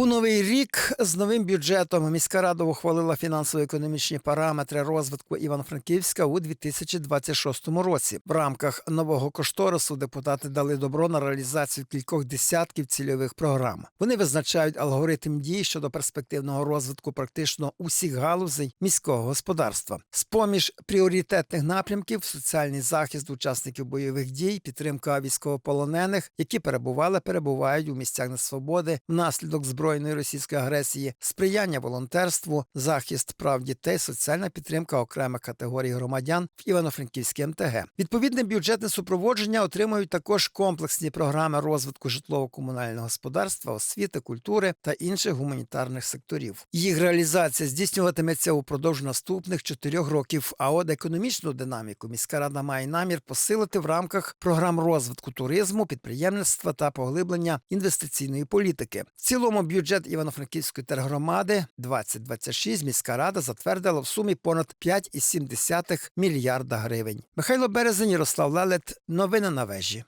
У новий рік з новим бюджетом міська рада ухвалила фінансово-економічні параметри розвитку Івано-Франківська у 2026 році. В рамках нового кошторису депутати дали добро на реалізацію кількох десятків цільових програм. Вони визначають алгоритм дій щодо перспективного розвитку практично усіх галузей міського господарства. З поміж пріоритетних напрямків соціальний захист учасників бойових дій, підтримка військовополонених, які перебували, перебувають у місцях несвободи внаслідок збройної російської агресії, сприяння волонтерству, захист прав дітей, соціальна підтримка окремих категорій громадян в Івано-Франківській МТГ. Відповідне бюджетне супроводження отримують також комплексні програми розвитку житлово-комунального господарства, освіти, культури та інших гуманітарних секторів. Їх реалізація здійснюватиметься упродовж наступних чотирьох років. А от економічну динаміку міська рада має намір посилити в рамках програм розвитку туризму, підприємництва та поглиблення інвестиційної політики. В цілому бюджет Івано-Франківської тергромади 2026 міська рада затвердила в сумі понад 5,7 мільярда гривень. Михайло Березень, Ярослав Лелет. Новини на вежі.